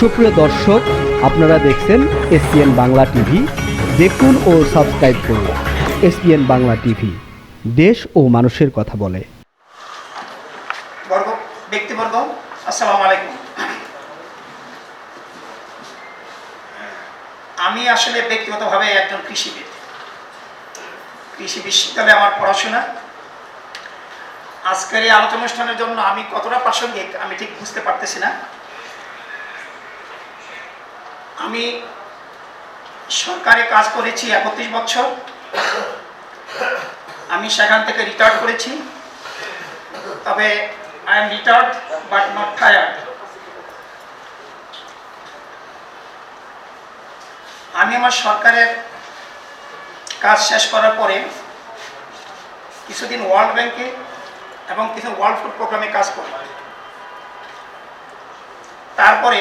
সুপ্রিয় দর্শক, আপনারা দেখছেন এসপিএন বাংলা টিভি। দেখুন ও সাবস্ক্রাইব করুন এসপিএন বাংলা টিভি। দেশ ও মানুষের কথা বলে। আমি আসলে ব্যক্তিগতভাবে একজন কৃষিবিদ। কৃষি বিশ্ববিদ্যালয়ে আমার পড়াশোনা। আজকের এই আলোচনা অনুষ্ঠানের জন্য আমি কতটা প্রাসঙ্গিক আমি ঠিক বুঝতে পারতেছি না। আমি সরকারে কাজ করেছি একত্রিশ বছর। আমি সেখান থেকে রিটায়ার করেছি। তবে I am retired but not tired আমি আমার সরকারের কাজ শেষ করার পরে কিছুদিন ওয়ার্ল্ড ব্যাংকে এবং কিছু ওয়ার্ল্ড ফুড প্রোগ্রামে কাজ করি। তারপরে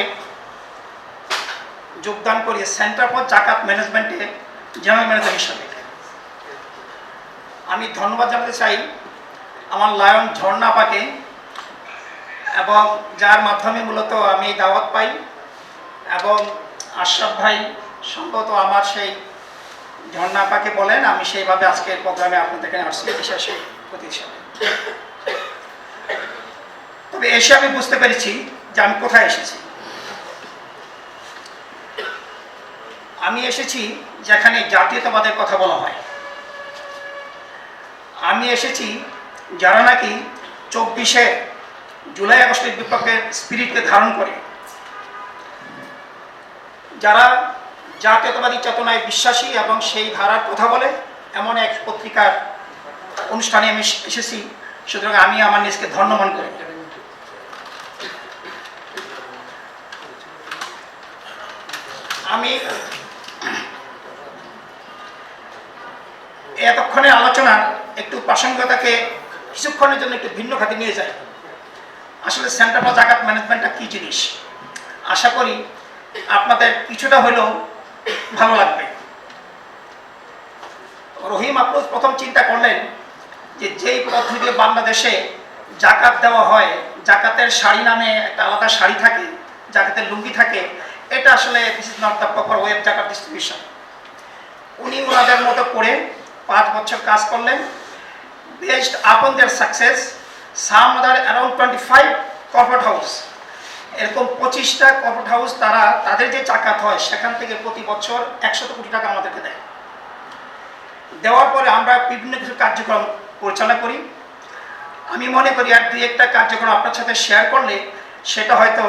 যোগদান করি সেন্টার ফর জাকাত ম্যানেজমেন্টে জেনারেল ম্যানেজার হিসাবে। আমি ধন্যবাদ জানাতে চাই আমার লায়ন ঝর্ণা পাকে এবং যার মাধ্যমে মূলত আমি দাওয়াত পাই এবং আশরাফ ভাই সম্ভবত আমার সেই ঝর্ণা পাকে বলেন, আমি সেইভাবে আজকের প্রোগ্রামে আপনাদের এখানে আসছি, বিশেষ প্রতি তবে এসে আমি বুঝতে পেরেছি যে আমি কোথায় এসেছি। আমি এসেছি যেখানে জাতীয়তাবাদের কথা বলা হয়। আমি এসেছি যারা নাকি চব্বিশে জুলাই আগস্টের বিপ্লবের স্পিরিটকে ধারণ করে। যারা জাতীয়তাবাদী চেতনায় বিশ্বাসী এবং সেই ধারার কথা বলে, এমন এক পত্রিকার অনুষ্ঠানে আমি এসেছি, সুতরাং আমি আমার নিজকে ধন্যবান করি। আমি এতক্ষণের আলোচনা একটু প্রাসঙ্গিকতাকে কিছুক্ষণের জন্য একটু ভিন্ন খাতে নিয়ে যায়। আসলে সেন্টার ফর জাকাত ম্যানেজমেন্টটা কী জিনিস? আশা করি আপনাদের কিছুটা হলেও ভালো লাগবে। রহিম আফরোজ প্রথম চিন্তা করলেন যে যেই পদ্ধতিতে বাংলাদেশে জাকাত দেওয়া হয়, জাকাতের শাড়ি নামে একটা আলাদা শাড়ি থাকে, জাকাতের লুঙ্গি থাকে, এটা আসলে this is not the proper way জাকাত ডিস্ট্রিবিউশন উনি ওনাদের মতো করে পাঁচ বছর কাজ করলেন। Based upon their success some other around twenty five corporate house এরকম পঁচিশটা কর্পোরেট হাউস তারা তাদের যে চাকাত হয়, সেখান থেকে প্রতি বছর একশত কোটি টাকা আমাদেরকে দেয়। দেওয়ার পরে আমরা বিভিন্ন কিছু কার্যক্রম পরিচালনা করি। আমি মনে করি আর দুই একটা কার্যক্রম আপনার সাথে শেয়ার করলে সেটা হয়তো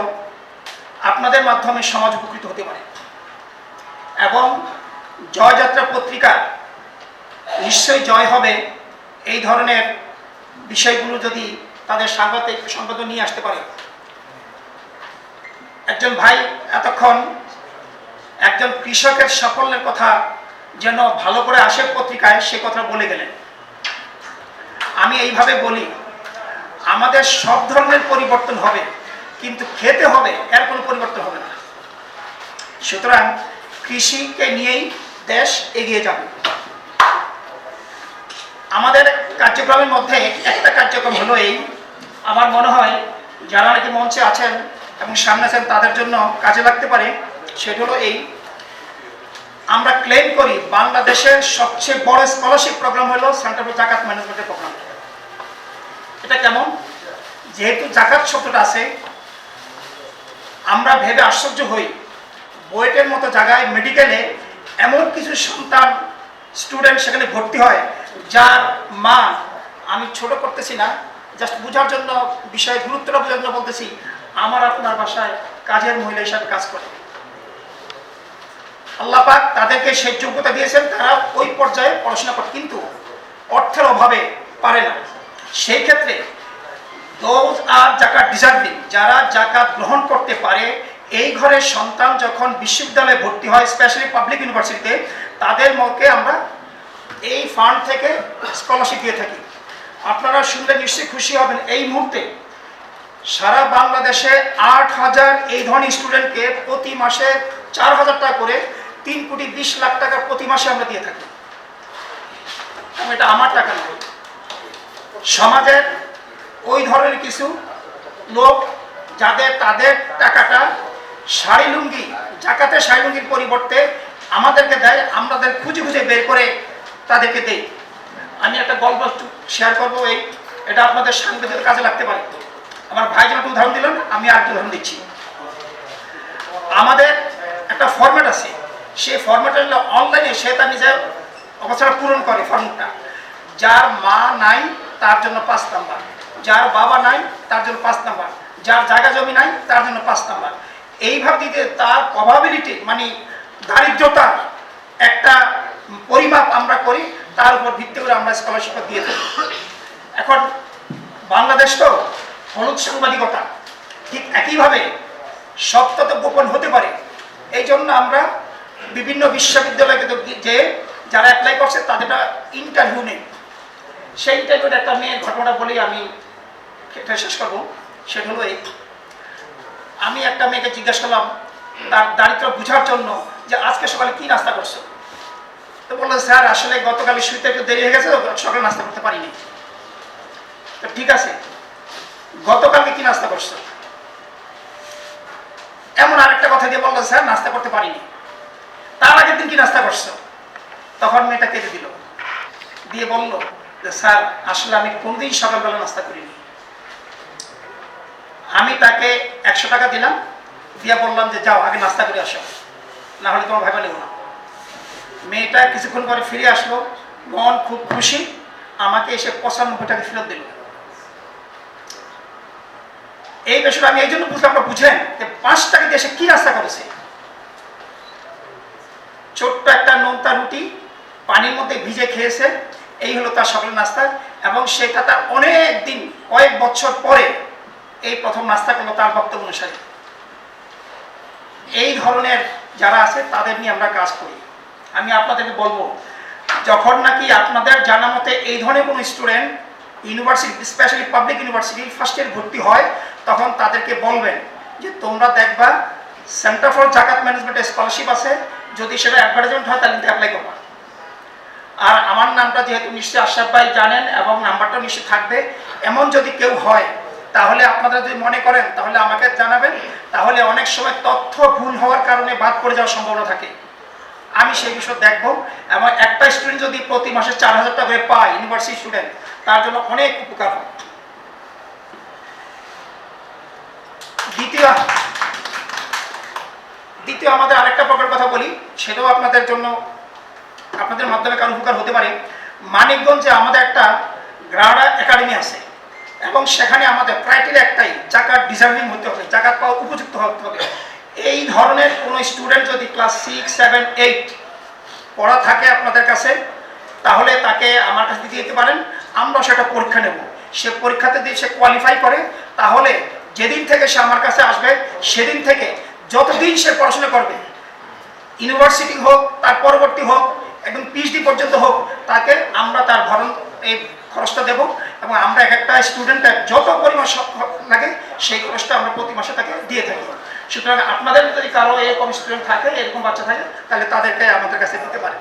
আপনাদের মাধ্যমে সমাজ উপকৃত হতে পারে। এবং জয়যাত্রা পত্রিকা নিশ্চয়ই জয় হবে। এই ধরনের বিষয়গুলো যদি তাদের সাংবাদিক সংবাদ নিয়ে আসতে পারে। একজন ভাই এতক্ষণ একজন কৃষকের সাফল্যের কথা যেন ভালো করে আসে পত্রিকায়, সে কথা বলে গেলেন। আমি এইভাবে বলি, আমাদের সব ধরনের পরিবর্তন হবে, কিন্তু খেতে হবে, এর কোনো পরিবর্তন হবে না। সুতরাং কৃষিকে নিয়েই দেশ এগিয়ে যাবে। আমাদের কার্যক্রমের মধ্যে একটা কার্যক্রম হলো এই আমার মনে হয় যারা নাকি মঞ্চে আছেন এবং সামনে আছেন তাদের জন্য কাজে লাগতে পারে। সেটা হলো এই। আমরা ক্লেম করি বাংলাদেশের সবচেয়ে বড় স্কলারশিপ প্রোগ্রাম হলো সেন্টার ফর জাকাত ম্যানেজমেন্টের প্রোগ্রাম এটা কেমন? যেহেতু জাকাত শব্দটা আছে, আমরা ভেবে আশ্চর্য হই। বুয়েটের মতো জায়গায় মেডিকেলে এমন কিছু সন্তান স্টুডেন্ট সেখানে ভর্তি হয় যার মা আমি ছোট করতেছি না জাস্ট বোঝার জন্য, বিষয়ে গুরুত্বটা বোঝার জন্য বলতেছি, আমার আপনার বাসায় কাজের মহিলা হিসাবে কাজ করে। আল্লাহ পাক তাদেরকে সেই যোগ্যতা দিয়েছেন, তারা ওই পর্যায়ে পড়াশোনা করে, কিন্তু অর্থের অভাবে পারে না। সেই ক্ষেত্রে আর জাকাত ডিজার্ভিং যারা জাকাত গ্রহণ করতে পারে, এই ঘরের সন্তান যখন বিশ্ববিদ্যালয়ে ভর্তি হয় স্পেশালি পাবলিক ইউনিভার্সিটিতে তাদের মতে আমরা ফান্ড থেকে স্কলারশিপ দিয়ে থাকি। আপনারা শুনলে নিশ্চয়ই খুশি হবেন, এই মুহূর্তে সারা বাংলাদেশে আট হাজার এই ধরনের স্টুডেন্টকে প্রতি মাসে চার হাজার টাকা করে তিন কোটি বিশ লাখ টাকা প্রতি মাসে আমরা দিয়ে থাকি। এটা আমার টাকা নয়। সমাজের ওই ধরনের কিছু লোক যাদের, তাদের টাকাটা শাড়ি লুঙ্গি, জাকাতের শাড়ি লুঙ্গির পরিবর্তে আমাদেরকে দেয়, আমাদের খুঁজে খুঁজে বের করে তাদেরকে দেই। আমি একটা গল্প শেয়ার করব এই। এটা আপনাদের সাংবাদিকের কাজে লাগতে পারে। আমার ভাই একটা উদাহরণ দিলেন, আমি আর উদাহরণ দিচ্ছি। আমাদের একটা ফরম্যাট আছে। সেই ফরম্যাটটা হলো অনলাইনে সে তার নিজের অবস্থাটা পূরণ করে ফর্মটা যার মা নাই, তার জন্য পাঁচ নাম্বার। যার বাবা নাই, তার জন্য পাঁচ নাম্বার। যার জায়গা জমি নাই, তার জন্য পাঁচ নাম্বার। এইভাবে দিতে তার প্রবাবিলিটি মানে দারিদ্রতার একটা পরিমাপ আমরা করি, তার উপর ভিত্তি করে আমরা স্কলারশিপ দিয়ে থাকি। এখন বাংলাদেশ তো হলুদ সাংবাদিকতা, ঠিক একইভাবে সত্য তো গোপন হতে পারে। এই জন্য আমরা বিভিন্ন বিশ্ববিদ্যালয়কে তো যে যারা অ্যাপ্লাই করছে তাদের ইন্টারভিউ নেই। সেই ইন্টারভিউটা একটা মেয়ের ঘটনা বলেই আমি শেষ করব, সেটা হলো এই। আমি একটা মেয়েকে জিজ্ঞাসা করলাম, তার দারিদ্র বোঝার জন্য যে আজকে সকালে কি নাস্তা করছ? তো বলল স্যার, আসলে গতকাল শুইতে একটু দেরি হয়ে গেছে সকালে নাস্তা করতে পারিনি। তো ঠিক আছে, গতকালকে কি নাস্তা করছ? এমন আরেকটা কথা দিয়ে বলল স্যার, নাস্তা করতে পারিনি। তার আগের দিন কি নাস্তা করছ? তখন মেয়েটা কেটে দিল, দিয়ে বলল, যে, স্যার, আসলে আমি কোনদিন সকালবেলা নাস্তা করিনি। আমি তাকে একশো টাকা দিলাম, দিয়ে বললাম যে, যাও, আগে নাস্তা করে আসো, না হলে তোমার ভাইবা নেব না। মেয়েটা কিছুক্ষণ পরে ফিরে আসলো। মন খুব খুশি, আমাকে এসে পঁচানব্বই টাকা ফেরত দিল। এই বিষয়টা আমি এই জন্য বুঝলাম, আপনারা বুঝেন যে পাঁচ টাকা দিয়ে কি নাস্তা করেছে? ছোট্ট একটা নোনতা রুটি পানির মধ্যে ভিজে খেয়েছে। এই হলো তার সকালের নাস্তা এবং সেটা তার অনেক দিন কয়েক বছর পরে এই প্রথম নাস্তা করল তার বক্তব্য অনুসারে। এই ধরনের যারা আছে তাদের নিয়ে আমরা কাজ করি। আমি আপনাদেরকে বলব, যখন নাকি আপনাদের জানা মতে এই ধরনের কোনো student university specially public university first year ভর্তি হয়, তখন তাদেরকে বলবেন যে তোমরা দেখবা সেন্টার ফর জাকাত ম্যানেজমেন্টের স্কলারশিপ আছে, যদি সেটা অ্যাডভার্টাইজমেন্ট হয় তাহলে কিন্তু অ্যাপ্লাই করবা। আর আমার নামটা যেহেতু নিশ্চয়ই আশরাফ ভাই জানেন এবং নাম্বারটা নিশ্চয়ই থাকবে, এমন যদি কেউ হয়, তাহলে আপনারা যদি মনে করেন, তাহলে আমাকে জানাবেন, তাহলে অনেক সময় তথ্য ভুল হওয়ার কারণে বাদ পড়ে যাওয়ার সম্ভাবনা থাকে। আমি সেই বিষয় দেখব। এবং একটা স্টুডেন্ট যদি প্রতি মাসে চার হাজার টাকা করে পায় ইউনিভার্সিটি স্টুডেন্ট তার জন্য অনেক উপকার হয় দ্বিতীয় দ্বিতীয় আমাদের আরেকটা প্রকার কথা বলি, সেটাও আপনাদের জন্য, আপনাদের মাধ্যমে কারও উপকার হতে পারে। মানিকগঞ্জে আমাদের একটা গ্রাডা একাডেমি আছে, এবং সেখানে আমাদের ক্রাইটেরিয়া একটাই জাকাত ডিজার্ভিং হতে হবে জাকাত পাওয়া উপযুক্ত হতে হবে। এই ধরনের কোনো স্টুডেন্ট যদি ক্লাস সিক্স সেভেন এইট পড়া থাকে আপনাদের কাছে, তাহলে তাকে আমার কাছে দিয়ে দিতে পারেন। আমরা সেটা পরীক্ষা নেব। সে পরীক্ষাতে দিয়ে সে কোয়ালিফাই করে, তাহলে যেদিন থেকে সে আমার কাছে আসবে, সেদিন থেকে যতদিন সে পড়াশোনা করবে ইউনিভার্সিটি হোক, তার পরবর্তী হোক, একদম পিএইচডি পর্যন্ত হোক, তাকে আমরা তার ভরণ এই খরচটা দেব এবং আমরা এক একটা স্টুডেন্টের যত পরিমাণ লাগে, সেই খরচটা আমরা প্রতি মাসে তাকে দিয়ে থাকি। সুতরাং আপনাদের যদি কারও এরকম স্টুডেন্ট থাকে এরকম বাচ্চা থাকে, তাহলে তাদেরকে আমাদের কাছে দিতে পারে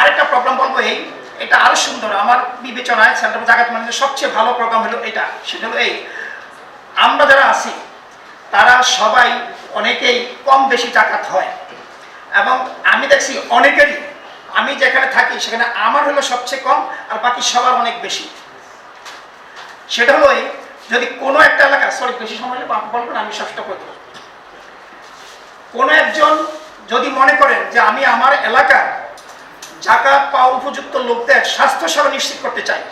আরেকটা প্রোগ্রাম বলব এই, এটা আরও সুন্দর, আমার বিবেচনায় সেন্টার জাগাত মানে সবচেয়ে ভালো প্রোগ্রাম হলো এটা। সেটা হলো এই, আমরা যারা আছি, তারা সবাই অনেকেই কম বেশি জাকাত হয়। এবং আমি দেখছি অনেকেরই, আমি যেখানে থাকি, সেখানে আমার হলো সবচেয়ে কম, আর বাকি সবার অনেক বেশি। সেটা হলো যদি কোনো একটা এলাকা সরি বেশি সময় বলবেন আমি সবটা করে দেবো। কোনো একজন যদি মনে করেন যে আমি আমার এলাকার জাকাত পাওয়া উপযুক্ত লোকদের স্বাস্থ্য সেবা নিশ্চিত করতে চাই,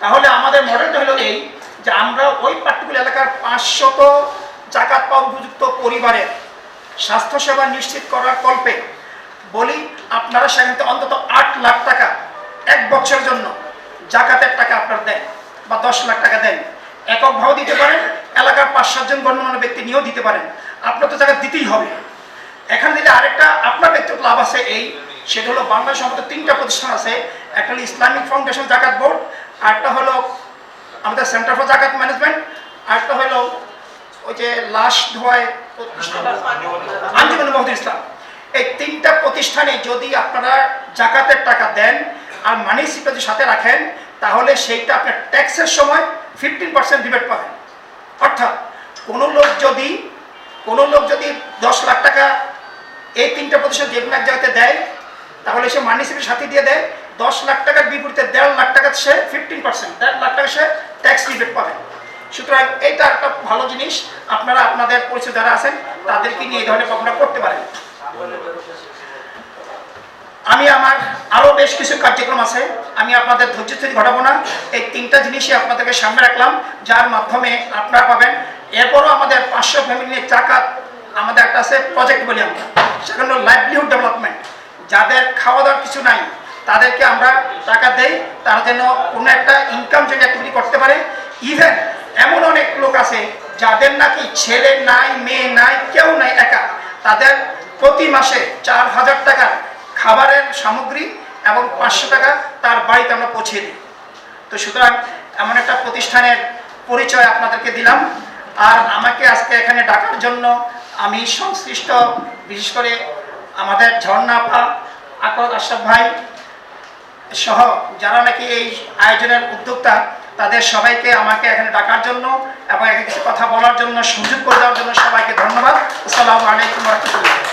তাহলে আমাদের মডেলটা হলো এই যে আমরা ওই পার্টিকুলার এলাকার পাঁচশত জাকাত পাওয়া উপযুক্ত পরিবারের স্বাস্থ্যসেবা নিশ্চিত করার কল্পে বলি, আপনারা সেখানে অন্তত আট লাখ টাকা এক বছরের জন্য জাকাতের টাকা আপনার দেন। বা দশ লাখ টাকা দেন। একক এককভাবে দিতে পারেন, এলাকার পাঁচ সাতজন গণ্যমান্য ব্যক্তি নিয়েও দিতে পারেন। আপনার তো জায়গা দিতেই হবে। এখানে দিলে আরেকটা আপনার ব্যক্তিগত লাভ আছে এই, সেটা হলো বাংলা সম্পর্কে তিনটা প্রতিষ্ঠান আছে। একটা হলো ইসলামিক ফাউন্ডেশন জাকাত বোর্ড, আরেকটা হলো আমাদের সেন্টার ফর জাকাত ম্যানেজমেন্ট, আরেকটা হলো ওই যে লাশ ধোয়ায় আঞ্জুমান মহদুল ইসলাম। এই তিনটা প্রতিষ্ঠানে যদি আপনারা জাকাতের টাকা দেন আর মানি যদি সাথে রাখেন তাহলে সেইটা আপনার ট্যাক্সের সময় ফিফটিন পার্সেন্ট রিবেট পাবেন। অর্থাৎ কোনো লোক যদি, কোনো লোক যদি দশ লাখ টাকা এই তিনটা প্রতিশত যে কোনো এক জায়গাতে দেয়, তাহলে সে মানি হিসেবে সাথে দিয়ে দেয়, দশ লাখ টাকার বিপরীতে দেড় লাখ টাকা সে ফিফটিন পার্সেন্ট দেড় লাখ টাকা সে ট্যাক্স রিবেট পাবে। সুতরাং এইটা একটা ভালো জিনিস, আপনারা আপনাদের পরিচয় যারা আছেন, তাদেরকে নিয়ে এই ধরনের কখনো করতে পারেন আমি আমার আরও বেশ কিছু কার্যক্রম আছে। আমি আপনাদের ধৈর্য স্থিতি ঘটাবো না। এই তিনটা জিনিসই আপনাদেরকে সামনে রাখলাম, যার মাধ্যমে আপনারা পাবেন। এরপরও আমাদের পাঁচশো ফ্যামিলি টাকা আমাদের একটা আছে প্রজেক্ট বলি আমরা সেখানে লাইভলিহুড ডেভেলপমেন্ট যাদের খাওয়া দাওয়ার কিছু নাই, তাদেরকে আমরা টাকা দেই। তারা যেন কোনো একটা ইনকাম জেন অ্যাক্টিভিটি করতে পারে। ইভেন এমন অনেক লোক আছে, যাদের নাকি ছেলে নাই, মেয়ে নাই, কেউ নাই, একা। তাদের প্রতি মাসে চার হাজার টাকা খাবারের সামগ্রী এবং পাঁচশো টাকা তার বাড়িতে আমরা পৌঁছে দিই। তো সুতরাং এমন একটা প্রতিষ্ঠানের পরিচয় আপনাদেরকে দিলাম। আর আমাকে আজকে এখানে ডাকার জন্য আমি সংশ্লিষ্ট, বিশেষ করে আমাদের ঝর্ণা আপা আকর আশরাফ ভাই সহ যারা নাকি এই আয়োজনের উদ্যোক্তা, তাদের সবাইকে আমাকে এখানে ডাকার জন্য এবং এখানে কিছু কথা বলার জন্য, সুযোগ করে দেওয়ার জন্য সবাইকে ধন্যবাদ। আসসালামু আলাইকুম রহমতুল্লাহ।